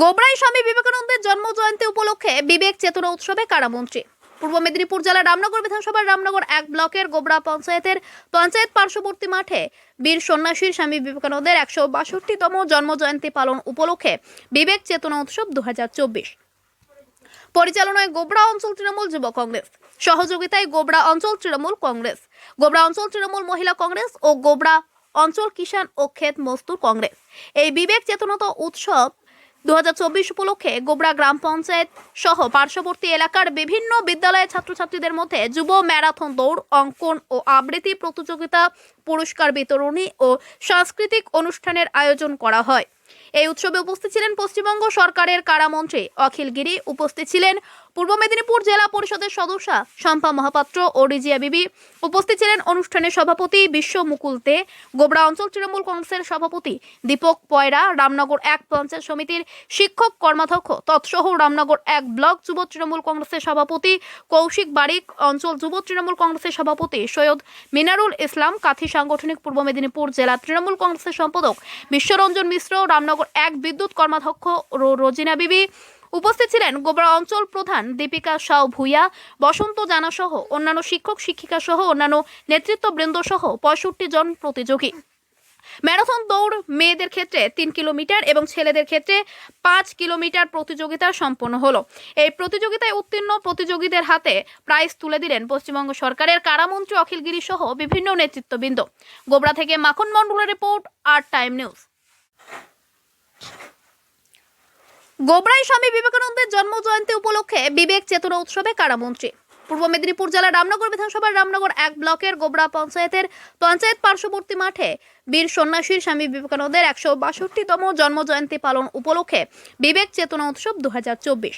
গোবরাই স্বামী বিবেকানন্দের জন্ম জয়ন্তী উপলক্ষে বিবেক চেতনা উৎসবে কারামন্ত্রী। পূর্ব মেদিনীপুর জেলার রামনগর বিধানসভার রামনগর এক ব্লকের গোবরা পঞ্চায়েতের পঞ্চায়েত পার্শ্ববর্তী মাঠে বীর সন্ন্যাসীর স্বামী বিবেকানন্দের একশো বাষট্টিতম জন্ম জয়ন্তী পালন উপলক্ষে বিবেক চেতনা উৎসব দু হাজার চব্বিশ। পরিচালনায় গোবরা অঞ্চল তৃণমূল যুব কংগ্রেস। সহযোগিতায় গোবরা অঞ্চল তৃণমূল কংগ্রেস। গোবরা অঞ্চল তৃণমূল মহিলা কংগ্রেস ও গোবরা অঞ্চল কিষাণ ও ক্ষেত মজদুর কংগ্রেস। এই বিবেক চেতনত উৎসব দু উপলক্ষে গোবরা গ্রাম পঞ্চায়েত সহ পার্শ্ববর্তী এলাকার বিভিন্ন বিদ্যালয়ের ছাত্রছাত্রীদের মধ্যে যুব ম্যারাথন দৌড়, অঙ্কন ও আবৃত্তি প্রতিযোগিতা, পুরস্কার বিতরণী ও সাংস্কৃতিক অনুষ্ঠানের আয়োজন করা হয়। এই উৎসবে উপস্থিত ছিলেন পশ্চিমবঙ্গ সরকারের কারামন্ত্রী অখিল গিরি, উপস্থিত ছিলেন পূর্ব মেদিনীপুর জেলা পরিষদের সদস্যা শম্পা মহাপাত্র ও রিজিয়া বিবি উপস্থিত ছিলেন অনুষ্ঠানের সভাপতি বিশ্ব মুকুল দে, গোবরা অঞ্চল তৃণমূল কংগ্রেসের সভাপতি দীপক পয়রা, রামনগর এক পঞ্চায়েত সমিতির শিক্ষক কর্মাধ্যক্ষ, তৎসহ রামনগর এক ব্লক যুব তৃণমূল কংগ্রেসের সভাপতি কৌশিক বারিক, অঞ্চল যুব তৃণমূল কংগ্রেসের সভাপতি সৈয়দ মিনারুল ইসলাম, কাথি সাংগঠনিক পূর্ব মেদিনীপুর জেলা তৃণমূল কংগ্রেসের সম্পাদক বিশ্বরঞ্জন মিশ্র, রামনগর এক বিদ্যুৎ কর্মাধ্যক্ষ রোজিনা বিবি উপস্থিত ছিলেন গোবরা অঞ্চল প্রধান দীপিকা সাউ ভুইয়া, বসন্ত জানা সহ অন্যান্য শিক্ষক, শিক্ষিকা সহ অন্যান্য নেতৃত্ববৃন্দ সহ পঁয়ষট্টি জন প্রতিযোগী। ম্যারাথন দৌড় মেয়েদের ক্ষেত্রে তিন কিলোমিটার এবং ছেলেদের ক্ষেত্রে পাঁচ কিলোমিটার প্রতিযোগিতা সম্পন্ন হলো। এই প্রতিযোগিতায় উত্তীর্ণ প্রতিযোগীদের হাতে প্রাইজ তুলে দিলেন পশ্চিমবঙ্গ সরকারের কারামন্ত্রী অখিল গিরি সহ বিভিন্ন নেতৃত্ববৃন্দ। গোবরা থেকে মাখন মন্ডলের রিপোর্ট, আর টাইম নিউজ। গোবরাই স্বামী বিবেকানন্দের জন্ম জয়ন্তী উপলক্ষে বিবেক চেতনা উৎসবে কারামন্ত্রী। পূর্ব মেদিনীপুর জেলার রামনগর বিধানসভার রামনগর এক ব্লকের গোবরা পঞ্চায়েতের পঞ্চায়েত পার্শ্ববর্তী মাঠে বীর সন্ন্যাসীর স্বামী বিবেকানন্দের একশো বাষট্টিতম জন্ম জয়ন্তী পালন উপলক্ষে বিবেক চেতনা উৎসব দু হাজার চব্বিশ।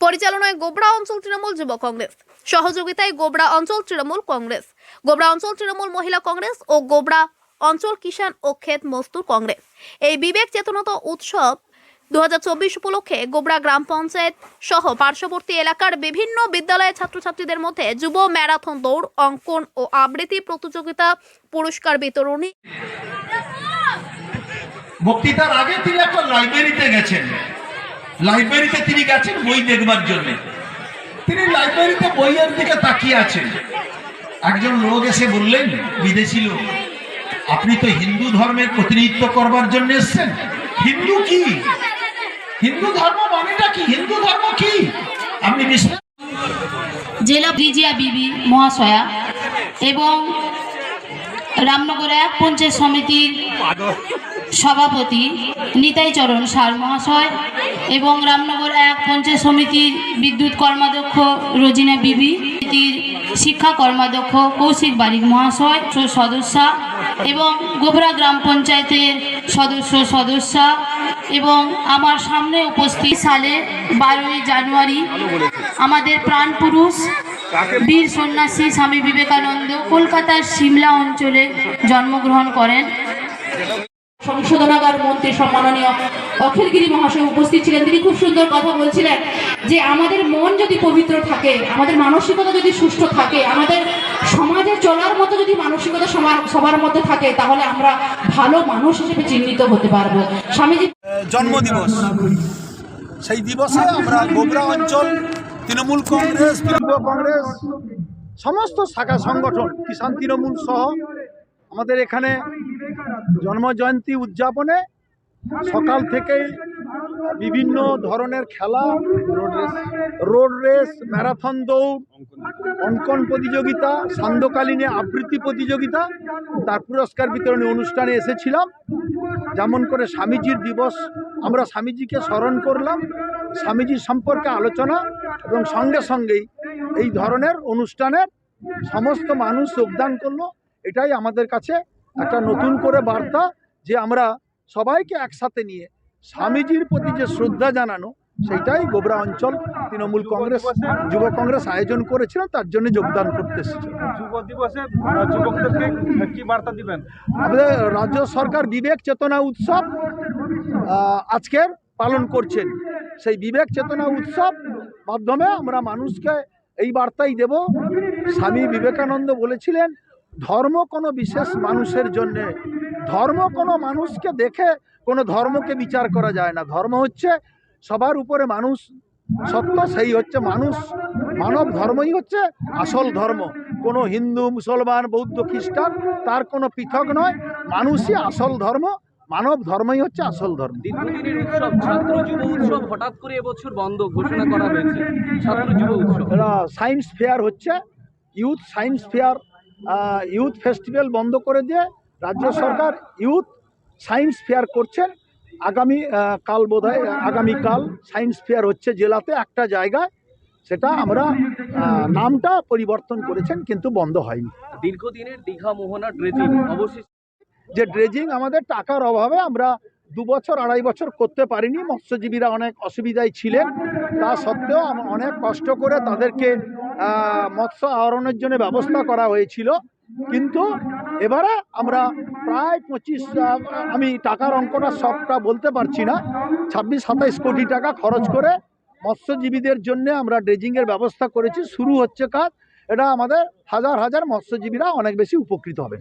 পরিচালনায় গোবরা অঞ্চল তৃণমূল যুব কংগ্রেস। সহযোগিতায় গোবরা অঞ্চল তৃণমূল কংগ্রেস। গোবরা অঞ্চল তৃণমূল মহিলা কংগ্রেস ও গোবরা অঞ্চল কিষাণ ও ক্ষেত মজদুর কংগ্রেস। এই বিবেক চেতনত উৎসব দু হাজার চব্বিশ উপলক্ষে গোবরা গ্রাম পঞ্চায়েত সহ পার্শ্ববর্তী এলাকার বিভিন্ন ছাত্রছাত্রীদের মধ্যে যুব ম্যারাথন দৌড়, অঙ্কন ও আবৃত্তি প্রতিযোগিতা, পুরস্কার বিতরণী। বক্তৃতার আগে তিনি একটা লাইব্রেরিতে গেছেন। লাইব্রেরিতে তিনি গেছেন বই দেখবার জন্য। তিনি লাইব্রেরিতে বইয়ের দিকে তাকিয়ে আছেন। একজন লোক এসে বললেন, বিদেশি লোক, আপনি তো হিন্দু ধর্মের প্রতিনিধিত্ব করবার জন্য এসেছেন। হিন্দু কি? হিন্দু ধর্ম মানেটা কি? হিন্দু ধর্ম কি? আপনি জেলা ব্রিজিয়া বিবি মহাশয়া এবং রামনগর এক পঞ্চায়েত সমিতির সভাপতি নিতাই চরণ সার মহাশয় এবং রামনগর এক পঞ্চায়েত সমিতির বিদ্যুৎ কর্মাধ্যক্ষ রোজিনা বিবি শিক্ষা কর্মাধ্যক্ষ কৌশিক বারিক মহাশয়, সদস্যা এবং গোবরা গ্রাম পঞ্চায়েতের সদস্য সদস্যা এবং আমার সামনে উপস্থিত সালে বারোই জানুয়ারি আমাদের প্রাণপুরুষ বীর সন্ন্যাসী স্বামী বিবেকানন্দ কলকাতার সিমলা অঞ্চলে জন্মগ্রহণ করেন। সংশোধনাগার মন্ত্রী সম্মাননীয় অখিলগিরি মহাশয় উপস্থিত ছিলেন। তিনি খুব সুন্দর কথা বলছিলেন। যে আমাদের মন যদি পবিত্র থাকে, আমাদের মানসিকতা যদি সুস্থ থাকে, আমাদের সমাজে চলার মতো যদি মানসিকতা সবার মধ্যে থাকে, তাহলে আমরা ভালো মানুষ হিসেবে চিহ্নিত হতে পারব। স্বামীজি জন্মদিবস। সেই দিবসে আমরা গোবরা অঞ্চল, তৃণমূল কংগ্রেস তৃণমূল কংগ্রেস, সমস্ত শাখা সংগঠন, কিষাণ তৃণমূল সহ আমাদের এখানে জন্মজয়ন্তী উদযাপনে সকাল থেকেই বিভিন্ন ধরনের খেলা রোড রেস ম্যারাথন দৌড়, অঙ্কন প্রতিযোগিতা, সান্ধ্যকালীনে আবৃত্তি প্রতিযোগিতা, তার পুরস্কার বিতরণী অনুষ্ঠানে এসেছিলাম। যেমন করে স্বামীজির দিবস, আমরা স্বামীজিকে স্মরণ করলাম, স্বামীজির সম্পর্কে আলোচনা এবং সঙ্গে সঙ্গেই এই ধরনের অনুষ্ঠানের সমস্ত মানুষ যোগদান করল। এটাই আমাদের কাছে একটা নতুন করে বার্তা যে আমরা সবাইকে একসাথে নিয়ে স্বামীজির প্রতি যে শ্রদ্ধা জানানো সেইটাই গোবরা অঞ্চল তৃণমূল কংগ্রেস যুব কংগ্রেস আয়োজন করেছিলাম তার জন্য যোগদান করতে যুব দিবসে যুবকদেরকে কি বার্তা দিবেন? আমাদের রাজ্য সরকার বিবেক চেতনা উৎসব আজকের পালন করছেন। সেই বিবেক চেতনা উৎসব মাধ্যমে আমরা মানুষকে এই বার্তাই দেব। স্বামী বিবেকানন্দ বলেছিলেন ধর্ম কোনো বিশেষ মানুষের জন্যে ধর্ম কোনো মানুষকে দেখে কোনো ধর্মকে বিচার করা যায় না। ধর্ম হচ্ছে সবার উপরে মানুষ সত্য সেই হচ্ছে মানুষ। মানব ধর্মই হচ্ছে আসল ধর্ম। কোনো হিন্দু মুসলমান বৌদ্ধ খ্রিস্টান তার কোনো পৃথক নয়। মানুষই আসল ধর্ম মানব ধর্মই হচ্ছে আসল ধর্ম। দীর্ঘদিনের উৎসব ছাত্র যুব উৎসব হঠাৎ করে এবছর বন্ধ ঘোষণা করা হয়েছে। ছাত্র যুব উৎসব। এটা সায়েন্স ফেয়ার হচ্ছে। Youth science fair youth festival বন্ধ করে দিয়ে রাজ্য সরকার ইউথ সায়েন্স ফেয়ার করছেন। আগামী কাল বোধহয় আগামীকাল সায়েন্স ফেয়ার হচ্ছে জেলাতে একটা জায়গায়। সেটা আমরা নামটা পরিবর্তন করেছেন কিন্তু বন্ধ হয়নি। দীর্ঘদিনের দীঘা মোহনা ড্রেজিং অবশেষে যে ড্রেজিং আমাদের টাকার অভাবে আমরা দু বছর আড়াই বছর করতে পারিনি। মৎস্যজীবীরা অনেক অসুবিধায় ছিলেন। তা সত্ত্বেও অনেক কষ্ট করে তাদেরকে মৎস্য আহরণের জন্য ব্যবস্থা করা হয়েছিল। কিন্তু এবারে আমরা প্রায় পঁচিশ আমি টাকার অঙ্কটা সবটা বলতে পারছি না। ছাব্বিশ, সাতাইশ কোটি টাকা খরচ করে মৎস্যজীবীদের জন্য আমরা ড্রেজিংয়ের ব্যবস্থা করেছি। শুরু হচ্ছে কাজ। এটা আমাদের হাজার হাজার মৎস্যজীবীরা অনেক বেশি উপকৃত হবেন